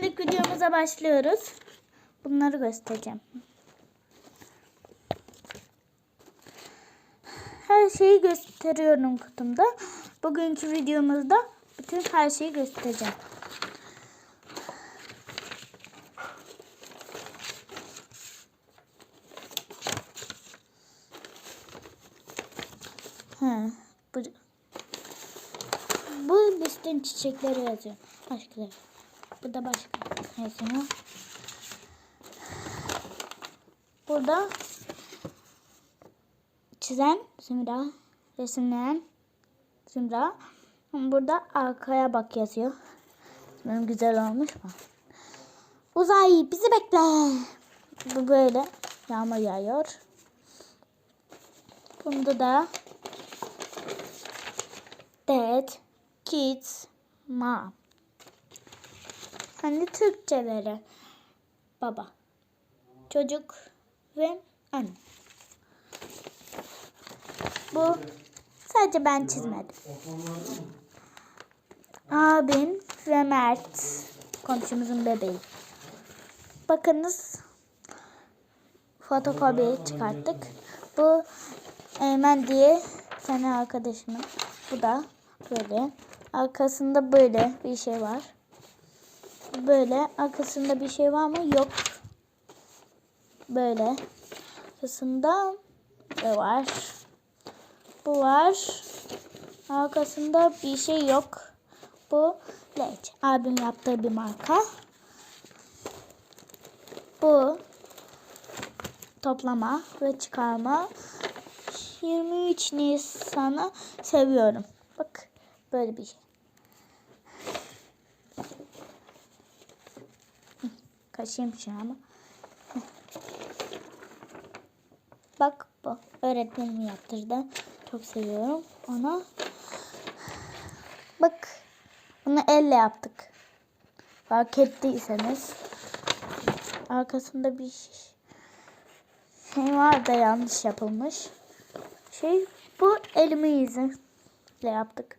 Şimdilik videomuza başlıyoruz. Bunları göstereceğim. Her şeyi gösteriyorum kutumda. Bugünkü videomuzda bütün her şeyi göstereceğim. He, bu, bu listin çiçekleri yazıyor. Başkaları. Bu da başka yazıyor. Burada çizen Zümra, resimleyen Zümra. Burada arkaya bak yazıyor. Benim güzel olmuş mu? Uzay bizi bekle. Bu böyle yağmur yağıyor. Bunda da Dad, kids, mom. Hani Türkçeleri. Baba, çocuk ve anne. Bu sadece ben çizmedim. Abim ve Mert komşumuzun bebeği. Bakınız fotokopi çıkarttık. Bu Eymen diye tane arkadaşımın. Bu da böyle. Arkasında böyle bir şey var. Böyle. Arkasında bir şey var mı? Yok. Böyle. Arkasında ne var? Bu var. Arkasında bir şey yok. Bu Leç. Abim yaptığı bir marka. Bu toplama ve çıkarma. 23 Nisan'ı seviyorum. Bak böyle bir şey. Kaşıyım şunu ama. Bak bu. Öğretmenim yaptırdı. Çok seviyorum onu. Bak. Bunu elle yaptık. Fark ettiyseniz. Arkasında bir şey var da yanlış yapılmış. Şey bu elimin iziyle yaptık.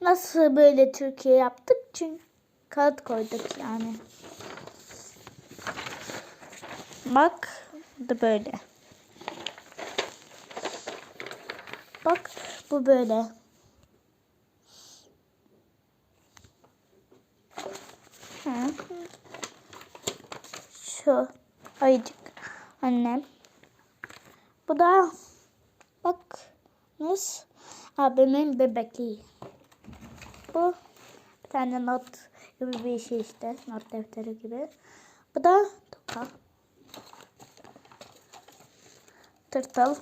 Nasıl böyle Türkiye yaptık? Çünkü kağıt koyduk yani. Bak da böyle. Bak bu böyle. Hı. Şu ayıcık annem. Bu da bakınız abimin bebekliği. Bu bir tane not gibi bir şey işte. Not defteri gibi. Bu da toka. Tırtıl.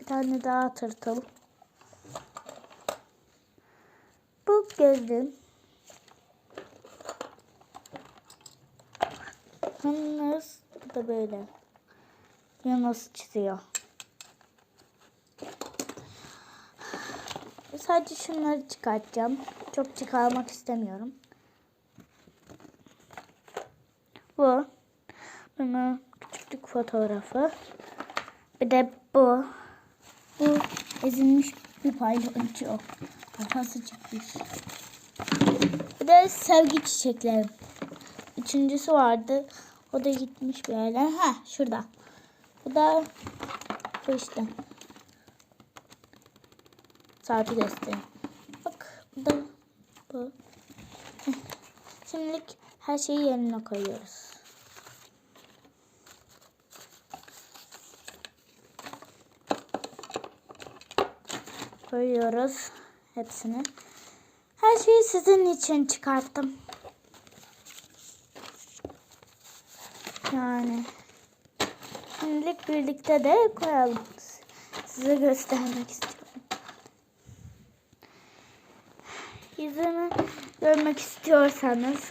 Bir tane daha tırtıl. Bu gözlüğüm. Yunus bu da böyle. Yunus çiziyor. Sadece şunları çıkartacağım. Çok çıkarmak istemiyorum. Bu. Bunun küçüklük fotoğrafı. Bir de bu. Bu ezilmiş bir palyaço. Kafası çıkmış. Bir de sevgi çiçeklerim. Üçüncüsü vardı. O da gitmiş bir yere. Ha şurada. Bu da bu işte. Saati göstereyim. Bak bu da bu. Şimdilik her şeyi yerine koyuyoruz. Koyuyoruz hepsini. Her şeyi sizin için çıkarttım. Yani şimdilik birlikte de koyalım. Size göstermek istiyorum. Yüzümü görmek istiyorsanız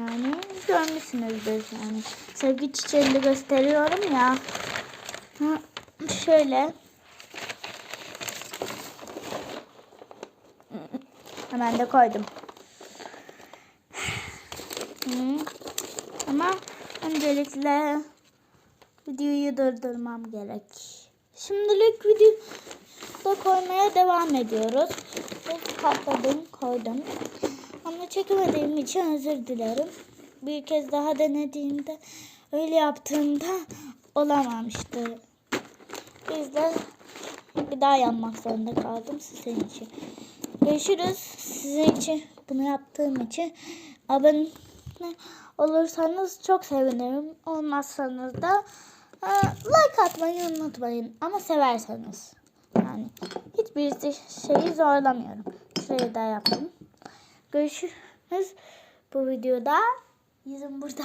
yani görmüşsünüzdür yani. Sevgi çiçeğini gösteriyorum ya. Şöyle. Hemen de koydum. Ama öncelikle videoyu durdurmam gerek. Şimdilik video da koymaya devam ediyoruz. Katladım, koydum. Ama çekemediğim için özür dilerim. Bir kez daha denediğimde öyle yaptığımda olamamıştı. Biz de bir daha yanmak zorunda kaldım sizin için. Görüşürüz. Sizin için bunu yaptığım için abone olursanız çok sevinirim. Olmazsanız da e, like atmayı unutmayın. Ama severseniz. Yani hiçbir şeyi zorlamıyorum. Şurayı da yapayım. Görüşürüz bu videoda. Yüzüm burada.